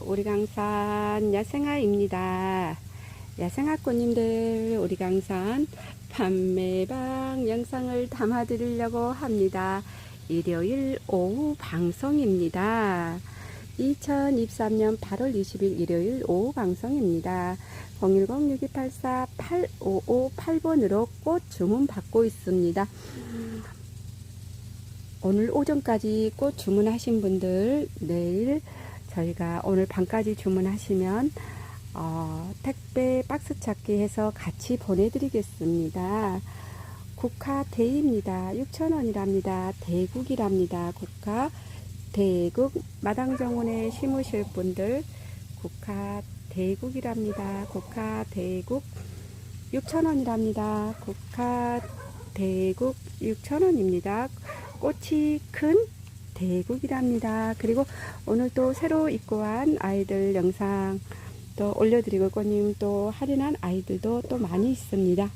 우리 강산 야생아입니다. 야생아 꽃님들 우리 강산 판매방 영상을 담아드리려고 합니다. 일요일 오후 방송입니다. 2023년 8월 20일 일요일 오후 방송입니다. 010-6284-8558번으로 꽃 주문 받고 있습니다. 오늘 오전까지 꽃 주문하신 분들 내일 저희가 오늘 밤까지 주문하시면 어, 택배 박스 찾기 해서 같이 보내드리겠습니다. 국화 대입니다. 6,000원이랍니다. 대국이랍니다. 국화 대국 마당 정원에 심으실 분들 국화 대국이랍니다. 국화 대국 6,000원이랍니다. 국화 대국 6,000원입니다. 꽃이 큰 대국이랍니다. 그리고 오늘 또 새로 입고한 아이들 영상 또 올려드리고 꽃님 또 할인한 아이들도 또 많이 있습니다.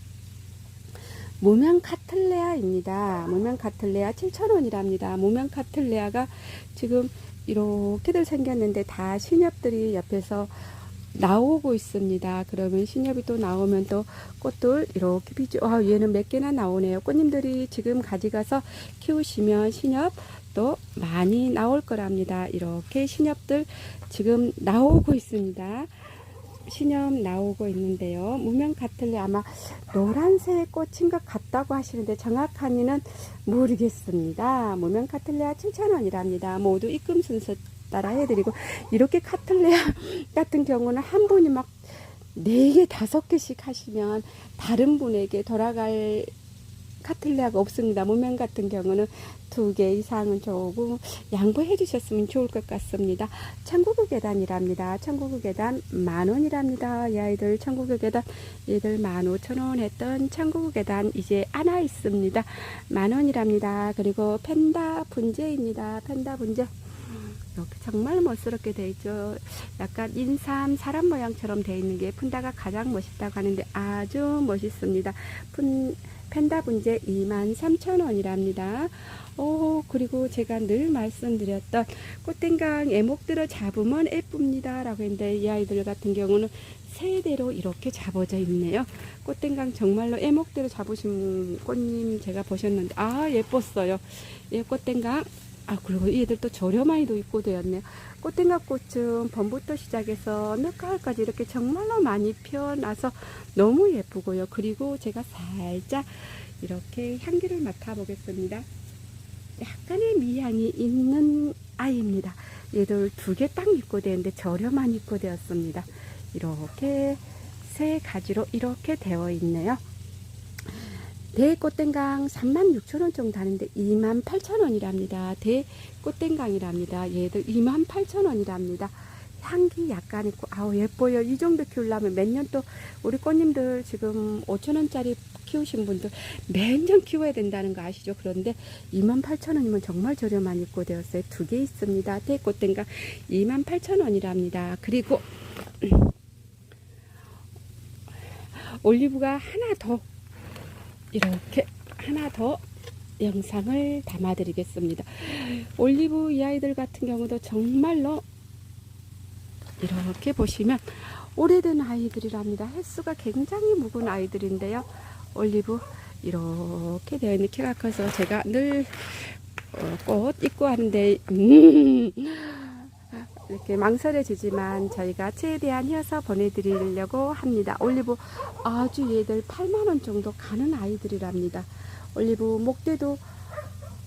무명 카틀레아입니다. 무명 카틀레아 7,000원이랍니다. 무명 카틀레아가 지금 이렇게들 생겼는데 다 신엽들이 옆에서 나오고 있습니다. 그러면 신엽이 또 나오면 또 꽃들 이렇게 비주, 아, 얘는 몇 개나 나오네요. 꽃님들이 지금 가져가서 키우시면 신엽 또 많이 나올 거랍니다. 이렇게 신엽들 지금 나오고 있습니다. 신엽 나오고 있는데요. 무명 카틀레 아마 노란색 꽃인 것 같다고 하시는데 정확한이는 모르겠습니다. 무명 카틀레아 7,000원이랍니다. 모두 입금 순서 따라 해드리고 이렇게 카틀레아 같은 경우는 한 분이 막네 개, 다섯 개씩 하시면 다른 분에게 돌아갈 카틀레아가 없습니다. 무명 같은 경우는 두 개 이상은 조금 양보해 주셨으면 좋을 것 같습니다. 천국의 계단이랍니다. 천국의 계단 만 원이랍니다. 이 아이들 천국의 계단 얘들 만 오천 원 했던 천국의 계단 이제 안와 있습니다. 만 원이랍니다. 그리고 펜다 분재입니다. 펜다 분재. 이렇게 정말 멋스럽게 되어 있죠. 약간 인삼 사람 모양처럼 되어 있는 게 푼다가 가장 멋있다고 하는데 아주 멋있습니다. 푼, 펜다 분재 23,000원이랍니다. 오, 그리고 제가 늘 말씀드렸던 꽃땡강 애목들어 잡으면 예쁩니다. 라고 했는데 이 아이들 같은 경우는 세대로 이렇게 잡아져 있네요. 꽃땡강 정말로 애목대로 잡으신 꽃님 제가 보셨는데 아 예뻤어요. 예, 꽃땡강 아 그리고 얘들 또 저렴하이도 있고 되었네요. 꽃땡가 꽃은 봄부터 시작해서 늦가을까지 이렇게 정말로 많이 피어나서 너무 예쁘고요. 그리고 제가 살짝 이렇게 향기를 맡아보겠습니다. 약간의 미향이 있는 아이입니다. 얘들 두 개 딱 입고 되는데 저렴한 입고 되었습니다. 이렇게 세 가지로 이렇게 되어 있네요. 대꽃땡강 36,000원 정도 하는데 28,000원이랍니다. 대꽃땡강이랍니다. 얘들 28,000원이랍니다. 향기 약간 있고 아우 예뻐요. 이 정도 키우려면 몇 년 또 우리 꽃님들 지금 5천원짜리 키우신 분들 매년 키워야 된다는 거 아시죠? 그런데 28,000원이면 정말 저렴한 입고 되었어요. 두 개 있습니다. 대꽃땡강 28,000원이랍니다. 그리고 올리브가 하나 더 이렇게 하나 더 영상을 담아 드리겠습니다. 올리브 이 아이들 같은 경우도 정말로 이렇게 보시면 오래된 아이들이랍니다. 횟수가 굉장히 묵은 아이들인데요. 올리브 이렇게 되어 있는 키가 커서 제가 늘 꽃 입고 하는데 음, 이렇게 망설여지지만 저희가 최대한 이어서 보내드리려고 합니다. 올리브 아주 얘들 8만원 정도 가는 아이들이랍니다. 올리브 목대도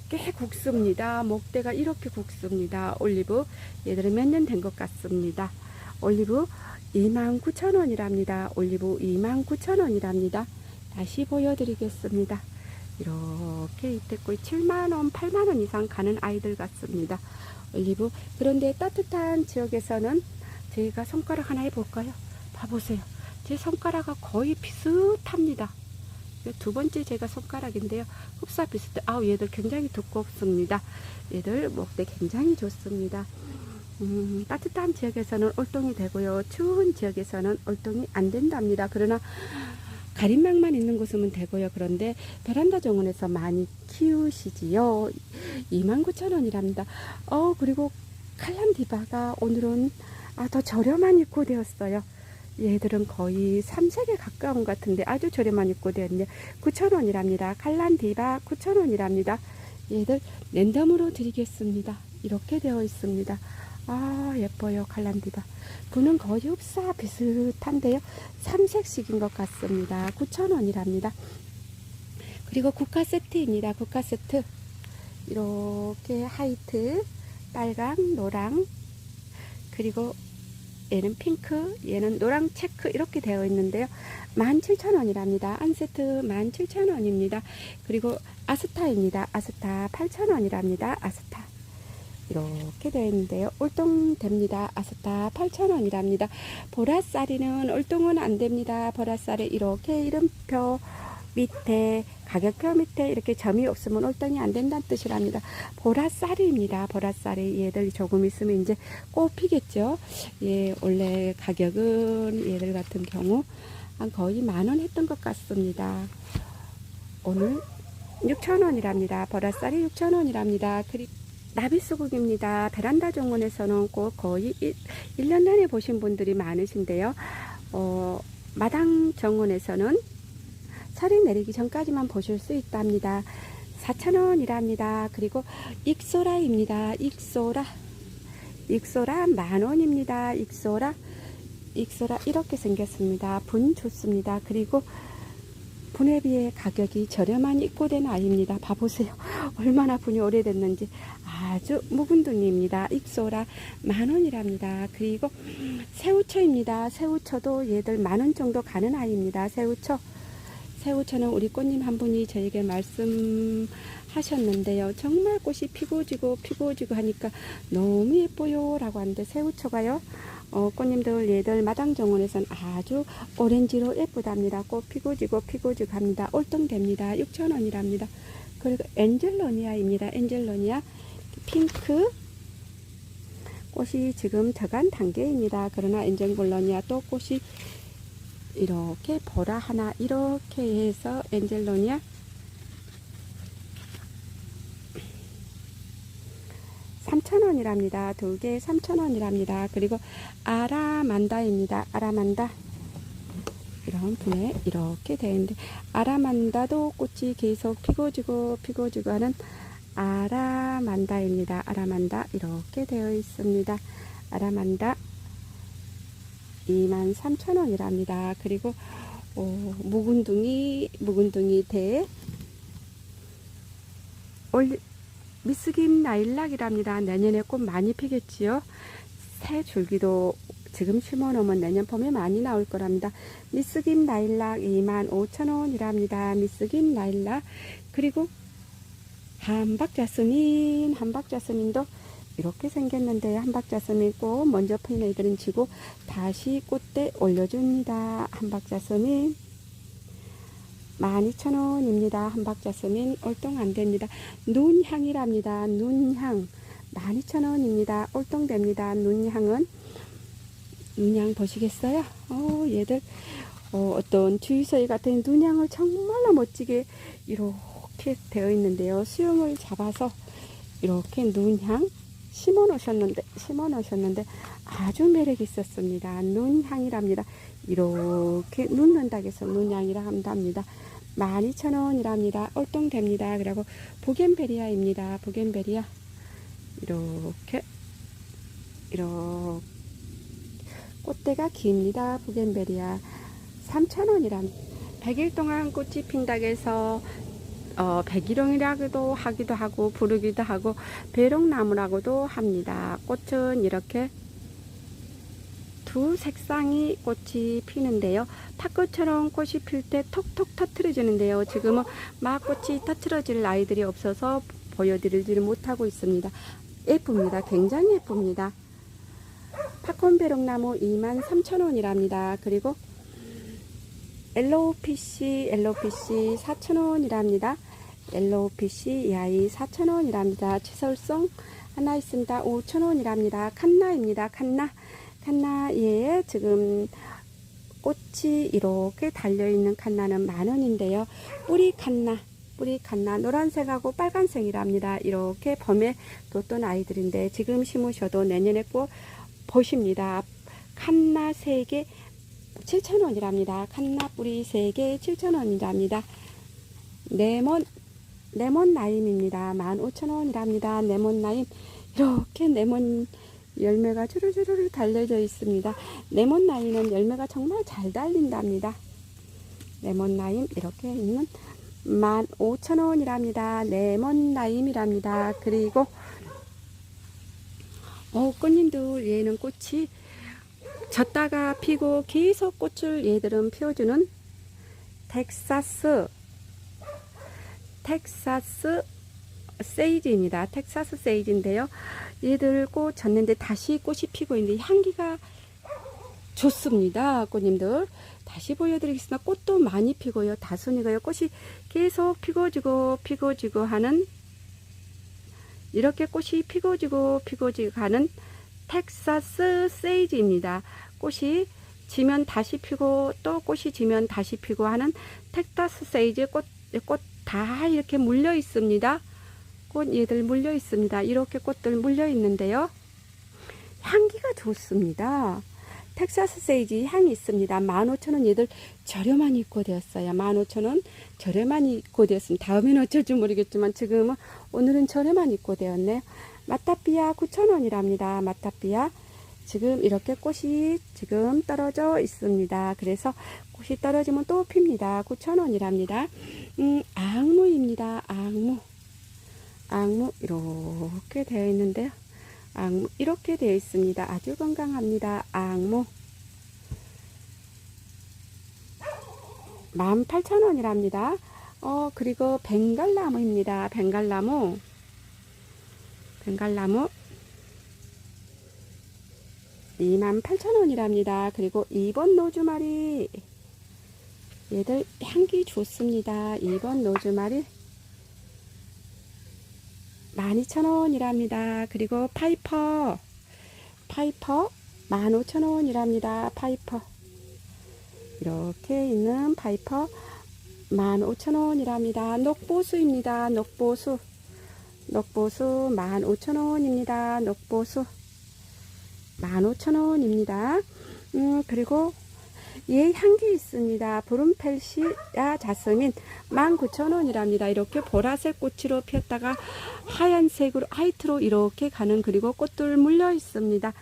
꽤 굵습니다. 목대가 이렇게 굵습니다. 올리브 얘들은 몇 년 된 것 같습니다. 올리브 29,000원이랍니다. 올리브 29,000원이랍니다. 다시 보여드리겠습니다. 이렇게 이때꼬이 7만원, 8만원 이상 가는 아이들 같습니다. 올리브. 그런데 따뜻한 지역에서는 저희가 손가락 하나 해볼까요? 봐보세요. 제 손가락과 거의 비슷합니다. 두 번째 제가 손가락인데요. 흡사 비슷해. 아우, 얘들 굉장히 두껍습니다. 얘들 목대 굉장히 좋습니다. 음, 따뜻한 지역에서는 올동이 되고요. 추운 지역에서는 올동이 안 된답니다. 그러나 가림막만 있는 곳은 되고요. 그런데 베란다 정원에서 많이 키우시지요. 29,000원이랍니다. 어, 그리고 칼람디바가 오늘은 아, 더 저렴한 입고되었어요. 얘들은 거의 3색에 가까운 것 같은데 아주 저렴한 입고되었네요. 9,000원이랍니다. 칼란디바 9,000원이랍니다. 얘들 랜덤으로 드리겠습니다. 이렇게 되어 있습니다. 아 예뻐요 칼란디바. 분은 거의 흡사 비슷한데요. 3색씩인 것 같습니다. 9,000원이랍니다. 그리고 국화 세트입니다. 국화 세트. 이렇게 하이트, 빨강, 노랑, 그리고 얘는 핑크, 얘는 노랑 체크 이렇게 되어 있는데요. 17,000원이랍니다. 한 세트 17,000원입니다. 그리고 아스타입니다. 아스타 8,000원이랍니다. 아스타. 이렇게 되어 있는데요. 올동 됩니다. 아스타 8,000원이랍니다. 보라쌀이는 올동은 안 됩니다. 보라쌀에 이렇게 이름표 밑에 가격표 밑에 이렇게 점이 없으면 올동이 안 된다는 뜻이랍니다. 보라쌀입니다. 보라쌀이 얘들 조금 있으면 이제 꽃 피겠죠. 예, 원래 가격은 얘들 같은 경우 한 거의 만 원 했던 것 같습니다. 오늘 6,000원이랍니다. 보라쌀이 6,000원이랍니다. 그리고 나비수국입니다. 베란다 정원에서는 꼭 거의 1, 년 내내 보신 분들이 많으신데요. 어, 마당 정원에서는 철이 내리기 전까지만 보실 수 있답니다. 4,000원이랍니다. 그리고 익소라입니다. 익소라. 익소라 만원입니다. 익소라. 익소라 이렇게 생겼습니다. 분 좋습니다. 그리고 분에 비해 가격이 저렴한 입고된 아이입니다. 봐보세요. 얼마나 분이 오래됐는지 아주 묵은 둥입니다. 익소라 만원이랍니다. 그리고 새우초입니다. 새우초도 얘들 만원 정도 가는 아이입니다. 새우초. 새우초는 우리 꽃님 한 분이 저에게 말씀하셨는데요. 정말 꽃이 피고 지고 피고 지고 하니까 너무 예뻐요 라고 하는데 새우초가요. 어, 꽃님들 얘들 마당 정원에선 아주 오렌지로 예쁘답니다. 꽃 피고 지고 피고 지고 합니다. 올동됩니다. 6,000원이랍니다. 그리고 엔젤로니아입니다. 엔젤로니아 핑크 꽃이 지금 저간 단계입니다. 그러나 엔젤로니아 또 꽃이 이렇게 보라 하나 이렇게 해서 엔젤로니아 3,000원이랍니다. 두개 3,000원이랍니다. 그리고 아라만다입니다. 아라만다 이런 분에 이렇게 되는데 아라만다도 꽃이 계속 피고지고 피고지고 하는 아라만다입니다. 아라만다 이렇게 되어 있습니다. 아라만다 23,000원이랍니다. 그리고 어, 묵은둥이 묵은둥이 대 올, 미스김 나일락이랍니다. 내년에 꽃 많이 피겠지요. 새 줄기도 지금 심어놓으면 내년 봄에 많이 나올 거랍니다. 미스김 나일락 25,000원이랍니다. 미스김 나일락 그리고 한박자스민 한박자스민도 이렇게 생겼는데 한박자스민 꽃 먼저 피는 애들은 지고 다시 꽃대 올려줍니다. 한박자스민 12,000원입니다. 한박자스민 올동 안됩니다. 눈향이랍니다. 눈향 12,000원입니다. 올동됩니다. 눈향은 눈향 보시겠어요? 어, 얘들 어, 어떤 주유소에 같은 눈향을 정말로 멋지게 이렇게 되어 있는데요. 수영을 잡아서 이렇게 눈향 심어 놓으셨는데 심어 놓으셨는데 아주 매력 있었습니다. 눈향이랍니다. 이렇게 눕는다고 해서 눈향이라 한답니다. 12,000원이랍니다. 올동됩니다. 그리고 보겐베리아입니다. 보겐베리아 이렇게 이렇게 꽃대가 깁니다. 보겐베리아 3,000원이랍니다. 100일 동안 꽃이 핀다고 해서 어, 백일홍이라고도 하기도 하고 부르기도 하고 배롱나무라고도 합니다. 꽃은 이렇게 두 색상이 꽃이 피는데요. 팥꽃처럼 꽃이 필 때 톡톡 터트려지는데요. 지금은 막 꽃이 터트려질 아이들이 없어서 보여드리지를 못하고 있습니다. 예쁩니다. 굉장히 예쁩니다. 팝콘 배롱나무 23,000원이랍니다. 그리고 LOPC, LOPC 4,000원이랍니다. LOPC 이 아이 4,000원이랍니다. 치설송 하나 있습니다. 5,000원이랍니다. 칸나입니다. 칸나. 칸나 예 지금 꽃이 이렇게 달려있는 칸나는 만원인데요. 뿌리 칸나 뿌리 칸나 노란색하고 빨간색이랍니다. 이렇게 봄에 뒀던 아이들인데 지금 심으셔도 내년에 꼭 보십니다. 칸나 3개 7,000원이랍니다. 칸나 뿌리 3개 7,000원이랍니다. 레몬 레몬 라임입니다. 15,000원이랍니다. 레몬 라임 이렇게 레몬 열매가 주르주르 달려져 있습니다. 레몬 라임은 열매가 정말 잘 달린답니다. 레몬 라임 이렇게 있는 15,000원이랍니다. 레몬 라임이랍니다. 그리고 어, 꽃님들 얘는 꽃이 졌다가 피고 계속 꽃을 얘들은 피워주는 텍사스 텍사스 세이지입니다. 텍사스 세이지인데요. 얘들 꽃 졌는데 다시 꽃이 피고 있는데 향기가 좋습니다. 꽃님들. 다시 보여드리겠습니다. 꽃도 많이 피고요. 다순이가요. 꽃이 계속 피고 지고 피고 지고 하는 이렇게 꽃이 피고 지고 피고 지고 가는 텍사스 세이지입니다. 꽃이 지면 다시 피고 또 꽃이 지면 다시 피고 하는 텍사스 세이지 꽃, 꽃 다 이렇게 물려 있습니다. 꽃 얘들 물려 있습니다. 이렇게 꽃들 물려 있는데요. 향기가 좋습니다. 텍사스 세이지 향이 있습니다. 15,000원 얘들 저렴한 입고되었어요. 15,000원 저렴한 입고되었습니다. 다음에는 어쩔지 모르겠지만 지금은 오늘은 저렴한 입고되었네요. 마타피아 9,000원이랍니다. 마타피아 지금 이렇게 꽃이 지금 떨어져 있습니다. 그래서 꽃이 떨어지면 또 핍니다. 9,000원이랍니다. 음, 악무입니다. 악무. 악무 이렇게 되어 있는데요. 악무 이렇게 되어 있습니다. 아주 건강합니다. 악무 18,000원이랍니다. 어 그리고 벵갈나무입니다. 벵갈나무 벵갈나무 28,000원이랍니다. 그리고 2번 노주마리 얘들 향기 좋습니다. 2번 노주마리 12,000원이랍니다. 그리고 파이퍼 파이퍼 15,000원이랍니다. 파이퍼 이렇게 있는 파이퍼 15,000원이랍니다. 녹보수입니다. 녹보수 녹보수 15,000원입니다. 녹보수 15,000원입니다. 음, 그리고 얘 향기 있습니다. 브룸펠시아 자스민 19,000원이랍니다. 이렇게 보라색 꽃으로 피었다가 하얀색으로 화이트로 이렇게 가는 그리고 꽃들 물려 있습니다.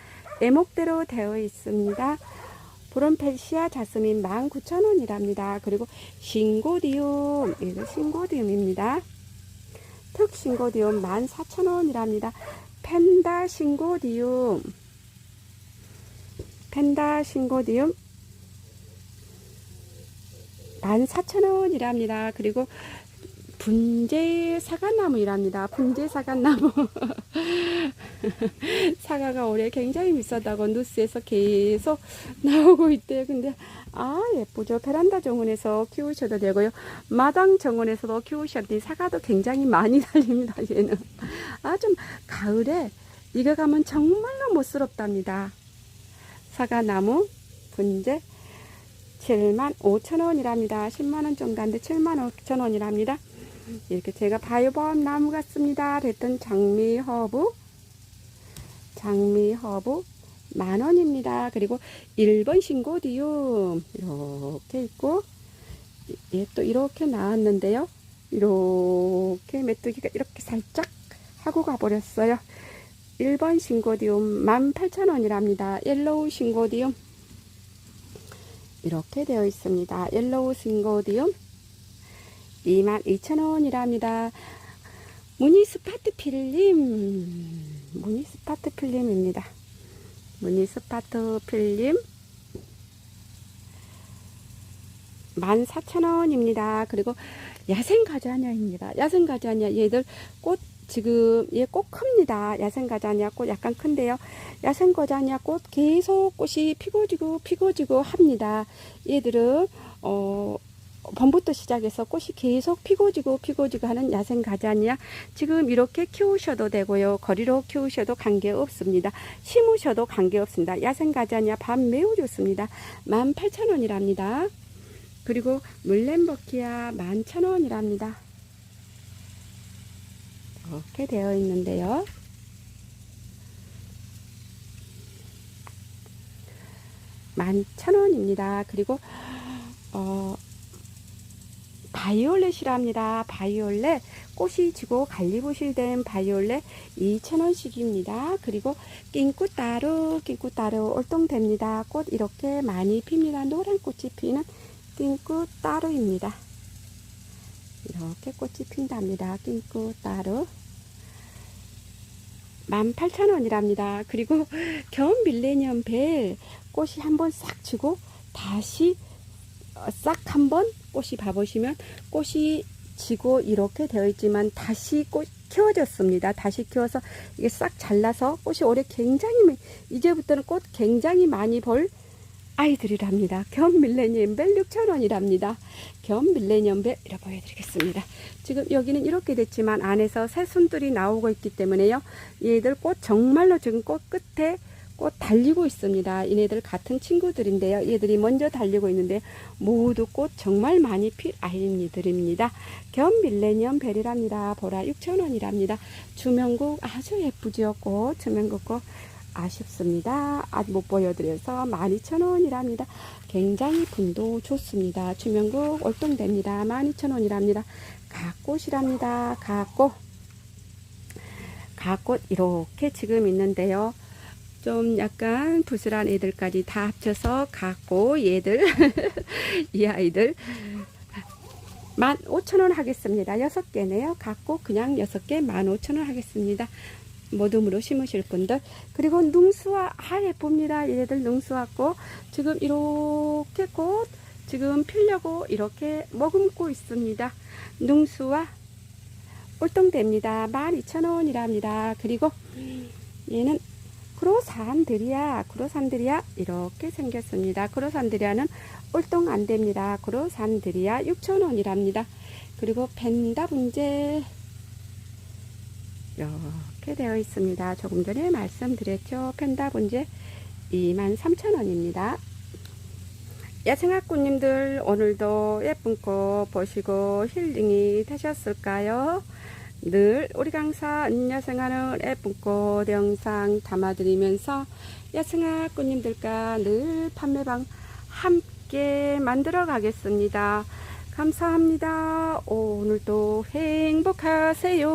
애목대로 되어 있습니다. 브롬펠시아 자스민 19,000원이랍니다. 그리고 싱고디움, 이거 싱고디움입니다. 특 싱고디움 14,000원이랍니다. 펜다 싱고디움, 펜다 싱고디움 14,000원이랍니다. 그리고 분재 사과나무이랍니다. 분재 사과나무. 사과가 올해 굉장히 비싸다고 뉴스에서 계속 나오고 있대요. 근데 아 예쁘죠. 베란다 정원에서 키우셔도 되고요. 마당 정원에서도 돼. 사과도 굉장히 많이 달립니다. 얘는. 아 좀 가을에 이거 가면 정말로 못스럽답니다. 사과나무 분재 7만 5천 원이랍니다. 10만 원 정도 한데 7만 5천 원이랍니다. 이렇게 제가 바이오범 나무 같습니다. 그랬던 장미 허브 장미 허브 만 원입니다. 그리고 1번 신고디움 이렇게 있고 얘또 이렇게 나왔는데요. 이렇게 메뚜기가 이렇게 살짝 하고 가버렸어요. 1번 신고디움 18,000원이랍니다. 옐로우 신고디움 이렇게 되어 있습니다. 옐로우 싱고디움 22,000원이랍니다. 무니스파트 필름 무니스파트 필름입니다. 무니스파트 필름 14,000원입니다. 그리고 야생 가자냐입니다. 야생 가자냐 얘들 꽃 지금 얘 꽃 큽니다. 야생 가자냐 꽃 약간 큰데요. 야생 가자냐 꽃 계속 꽃이 피고지고 피고지고 합니다. 얘들은 어 봄부터 시작해서 꽃이 계속 피고지고 피고지고 하는 야생 가자냐 지금 이렇게 키우셔도 되고요. 거리로 키우셔도 관계없습니다. 심으셔도 관계없습니다. 야생 가자냐 밥 매우 좋습니다. 18,000원이랍니다. 그리고 물렘버키아 11,000원이랍니다. 이렇게 되어 있는데요. 11,000원입니다. 그리고 어 바이올렛이랍니다. 바이올렛 꽃이 지고 갈리부실 된 바이올렛 2,000원씩입니다. 그리고 낑꾸 따로 낑꾸 따로 올동됩니다. 꽃 이렇게 많이 핍니다. 노란 꽃이 피는 낑꾸 따로입니다. 이렇게 꽃이 핀답니다. 낑꾸 따로 18,000원이랍니다. 그리고 겨울 밀레니엄 벨 꽃이 한번 싹 지고 다시 어, 싹 한번 꽃이 봐보시면 꽃이 지고 이렇게 되어 있지만 다시 꽃 키워졌습니다. 다시 키워서 이게 싹 잘라서 꽃이 올해 굉장히 많- 이제부터는 꽃 굉장히 많이 볼 아이들이랍니다. 겸 밀레니엄 벨 6,000원이랍니다. 겸 밀레니엄 벨 이렇게 보여드리겠습니다. 지금 여기는 이렇게 됐지만 안에서 새순들이 나오고 있기 때문에요. 얘들 꽃 정말로 지금 꽃 끝에 꽃 달리고 있습니다. 얘네들 같은 친구들인데요. 얘들이 먼저 달리고 있는데 모두 꽃 정말 많이 필 아이들입니다. 겸 밀레니엄 벨이랍니다. 보라 6,000원이랍니다. 주명국 아주 예쁘죠. 꽃 주명국 꽃 아쉽습니다. 아직 못 보여드려서 12,000원이랍니다. 굉장히 분도 좋습니다. 주명국 월동됩니다. 12,000원이랍니다. 갓꽃이랍니다. 갓꽃. 갓꽃 이렇게 지금 있는데요. 좀 약간 부스란 애들까지 다 합쳐서 갓꽃 얘들 이 아이들 15,000원 하겠습니다. 6개네요. 갓꽃 그냥 6개 15,000원 하겠습니다. 모둠으로 심으실 분들. 그리고 능수화 아 예쁩니다. 얘들 능수화꽃 지금 이렇게 꽃 지금 피려고 이렇게 머금고 있습니다. 능수화 올동됩니다. 12,000원이랍니다. 그리고 얘는 크로산드리아 크로산드리아 이렇게 생겼습니다. 크로산드리아는 올동 안됩니다. 크로산드리아 6,000원이랍니다. 그리고 펜다 분재 이렇게 되어 있습니다. 조금 전에 말씀드렸죠. 펜다 본제 23,000원입니다. 야생학구님들 오늘도 예쁜 꽃 보시고 힐링이 되셨을까요? 늘 우리 강사 안녕생하는 예쁜 꽃 영상 담아드리면서 야생학구님들과 늘 판매방 함께 만들어 가겠습니다. 감사합니다. 오늘도 행복하세요.